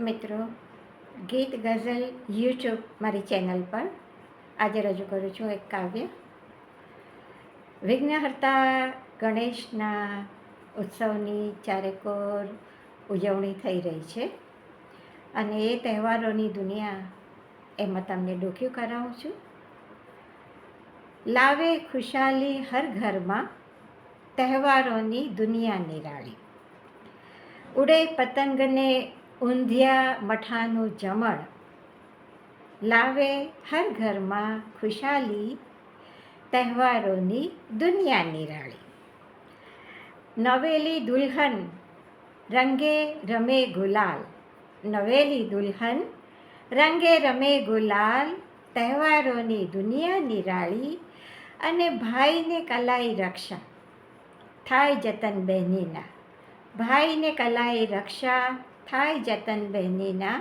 મિત્રો, ગીત, ગઝલ, યુટ્યુબ મારી ચેનલ પર આજે રજૂ કરું છું એક કાવ્ય. વિઘ્નહર્તા ગણેશના ઉત્સવની ચારેકોર ઉજવણી થઈ રહી છે અને એ તહેવારોની દુનિયા એમાં તમને ડોક્યું કરાવું છું. લાવે ખુશાલી હર ઘરમાં તહેવારોની દુનિયા નિરાળી ઉડે પતંગને ઊંધિયા મઠાનું જમણ. લાવે હર ઘરમાં ખુશાલી તહેવારોની દુનિયા નિરાળી નવેલી દુલ્હન રંગે રમે ગુલાલ. નવેલી દુલ્હન રંગે રમે ગુલાલ તહેવારોની દુનિયા નિરાળી અને ભાઈને કલાઈ રક્ષા. થાય જતન બહેનીના ભાઈને કલાઈ રક્ષા થાય જતન બહેનીના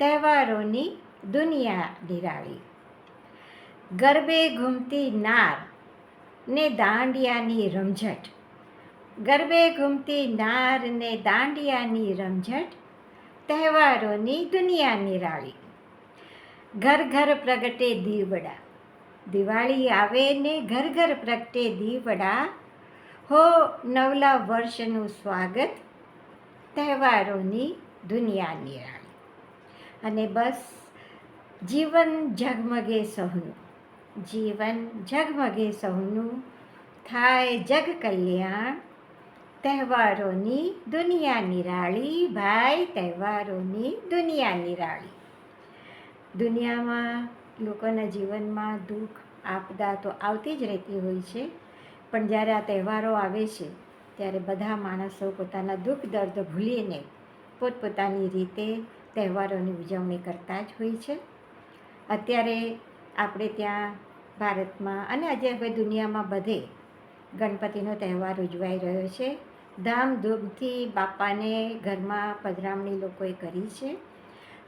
તહેવારોની દુનિયા નિરાળી ગરબે ઘૂમતી નાર ને દાંડિયાની રમઝટ ગરબે ઘૂમતી નાર ને દાંડિયાની રમઝટ તહેવારોની દુનિયા નિરાળી ઘર ઘર પ્રગટે દીવડા દિવાળી આવે ને ઘર ઘર પ્રગટે દીવડા હો નવલા વર્ષનું સ્વાગત તહેવારોની દુનિયા નિરાળી અને બસ, જીવન ઝગમગે સહુનું. જીવન ઝગમગે સહુનું થાય જગ કલ્યાણ. તહેવારોની દુનિયા નિરાળી ભાઈ, તહેવારોની દુનિયા નિરાળી દુનિયામાં લોકોના જીવનમાં દુઃખ, આપદા તો આવતી જ રહેતી હોય છે. પણ જ્યારે આ તહેવારો આવે છે ત્યારે બધા માણસો પોતાના દુઃખ, દર્દ ભૂલીને પોતપોતાની રીતે તહેવારોની ઉજવણી કરતા જ હોય છે. અત્યારે આપણે ત્યાં ભારતમાં અને આજે હવે દુનિયામાં બધે ગણપતિનો તહેવાર ઉજવાઈ રહ્યો છે. ધામધૂમથી બાપાને ઘરમાં પધરામણી લોકોએ કરી છે.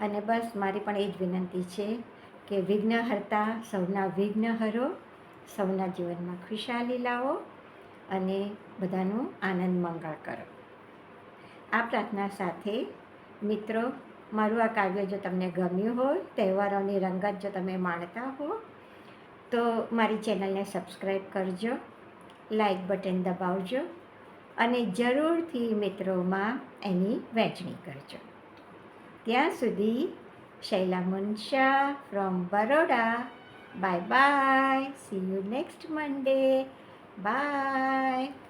અને બસ મારી પણ એ જ વિનંતી છે કે વિઘ્નહર્તા સૌના વિઘ્ન હરો સૌના જીવનમાં ખુશાલી લાવો. અને બધાનું આનંદ મંગળ કરો. આ પ્રાર્થના સાથે મિત્રો, મારું આ કાવ્ય જો તમને ગમ્યું હોય, તહેવારોની રંગત જો તમે માણતા હો, તો મારી ચેનલને સબસ્ક્રાઈબ કરજો, લાઈક બટન દબાવજો અને જરૂરથી મિત્રોમાં એની વહેંચણી કરજો. ત્યાં સુધી Shaila Munsha from Baroda. Bye bye see you next Monday bye